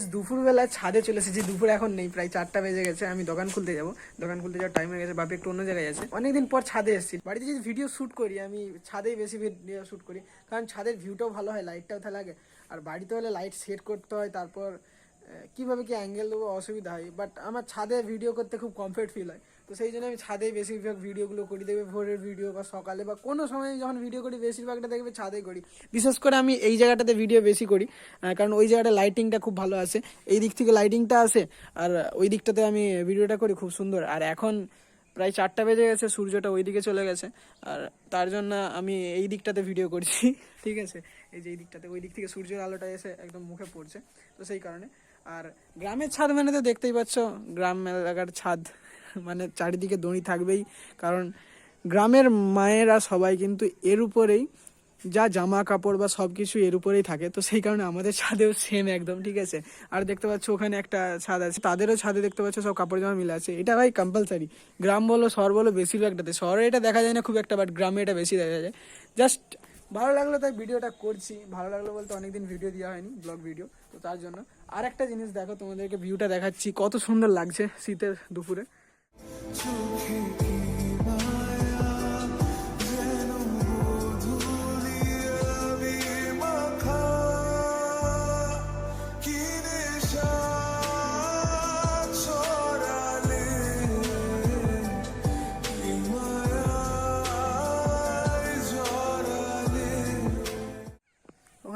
Guys দুপুরবেলা ছাদে চলে এসেছি। দুপুর এখন নেই, প্রায় চারটা বেজে গেছে। আমি দোকান খুলতে যাব। দোকান খুলতে যাওয়ার টাইম হয়ে গেছে। বাপি একটু অন্য জায়গায় আছে। অনেকদিন পর ছাদে এসেছি। বাড়িতে যদি ভিডিও শ্যুট করি, আমি ছাদেই বেশি ভিডিও শ্যুট করি। কারণ ছাদের ভিউটাও ভালো হয় লাইটটাও ভালো লাগে। আর বাড়িতে হলে লাইট সেট করতে হয়, তারপর কীভাবে কি অ্যাঙ্গেল দেবো অসুবিধা হয় বাট আমার ছাদে ভিডিও করতে খুব কমফর্ট ফিল হয়। তো সেই জন্য আমি ছাদেই বেশিরভাগ ভিডিওগুলো করি, দেখবে ভোরের ভিডিও বা সকালে বা কোনো সময় যখন ভিডিও করি, বেশিরভাগটা দেখবে ছাদে করি। বিশেষ করে আমি এই জায়গাটাতে ভিডিও বেশি করি কারণ ওই জায়গাটা লাইটিংটা খুব ভালো আসে এই দিক থেকে লাইটিংটা আসে আর ওই দিকটাতে আমি ভিডিওটা করি, খুব সুন্দর। আর এখন প্রায় চারটা বেজে গেছে, সূর্যটা ওই দিকে চলে গেছে। আর তার জন্য আমি এই দিকটাতে ভিডিও করছি, ঠিক আছে? এই যে এই দিকটাতে, ওই দিক থেকে সূর্যের আলোটা এসে একদম মুখে পড়ছে। তো সেই কারণে আর গ্রামের ছাদ মানে তো দেখতেই পাচ্ছ, গ্রাম এলাকার ছাদ মানে চারিদিকে দড়ি থাকবেই। কারণ গ্রামের মায়েরা সবাই কিন্তু এর উপরেই, যা জামা কাপড় বা সব কিছু এর উপরেই থাকে। তো সেই কারণে আমাদের ছাদেও সেম একদম, ঠিক আছে? আর দেখতে পাচ্ছ, ওখানে একটা ছাদ আছে। তাদেরও ছাদে দেখতে পাচ্ছ, সব কাপড় জামা মিলে আছে। এটা ভাই কম্পালসারি গ্রাম বলো, শহর বলো, বেশিরভাগটাতে। শহরে এটা দেখা যায় না খুব একটা বাট গ্রামে এটা বেশি দেখা যায়। জাস্ট ভালো লাগল, তাই ভিডিওটা করছি। ভালো লাগল বলতে অনেকদিন ভিডিও দেওয়া হয়নি ব্লগ ভিডিও তো তার জন্য আর একটা জিনিস দেখো, তোমাদেরকে ভিউটা দেখাচ্ছি, কত সুন্দর লাগছে শীতের দুপুরে।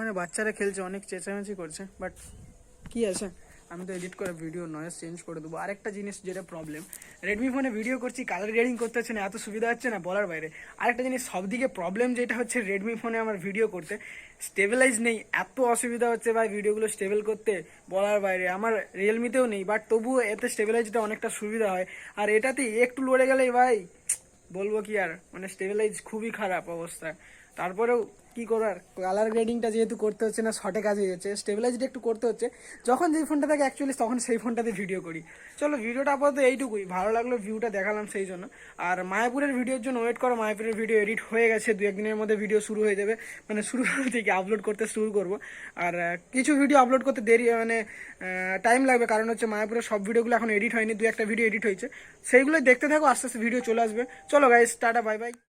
ওখানে বাচ্চারা খেলছে, অনেক চেঁচামেচি করছে বাট কি আছে? আমি তো এডিট করে ভিডিও নয়েজ চেঞ্জ করে দেবো। আরেকটা জিনিস যেটা প্রবলেম রেডমি ফোনে ভিডিও করছি কালার গ্রেডিং করতে হচ্ছে না, এত সুবিধা হচ্ছে না, বলার বাইরে। আরেকটা জিনিস, সবদিকে প্রবলেম যেটা হচ্ছে রেডমি ফোনে আমার ভিডিও করতে স্টেবিলাইজ নেই, এত অসুবিধা হচ্ছে ভাই ভিডিওগুলো স্টেবল করতে, বলার বাইরে। আমার রিয়েলমিতেও নেই বাট তবুও এতে স্টেবিলাইজটা অনেকটা সুবিধা হয়। আর এটাতে একটু লড়ে গেলেই ভাই, বলব কি আর মানে স্টেবিলাইজ খুবই খারাপ অবস্থা। তারপরেও কি করার কালার গ্রেডিংটা যেহেতু করতে হচ্ছে না শর্টে কাজ হয়ে যাচ্ছে স্টেবিলাইজটা একটু করতে হচ্ছে। যখন যেই ফোনটা থাকে অ্যাকচুয়ালি তখন সেই ফোনটাতে ভিডিও করি। চলো ভিডিওটা আপাতত এইটুকুই, ভালো লাগল ভিউটা দেখালাম সেই জন্য। আর মায়াপুরের ভিডিওর জন্য ওয়েট করো, মায়াপুরের ভিডিও এডিট হয়ে গেছে, দু একদিনের মধ্যে ভিডিও শুরু হয়ে যাবে। মানে শুরু থেকে আপলোড করতে শুরু করব। আর কিছু ভিডিও আপলোড করতে দেরি মানে টাইম লাগবে। কারণ হচ্ছে মায়াপুরের সব ভিডিওগুলো এখন এডিট হয়নি, দু একটা ভিডিও এডিট হয়েছে। সেইগুলো দেখতে থাকো, আস্তে আস্তে ভিডিও চলে আসবে। চলো গাইস টাটা বাই বাই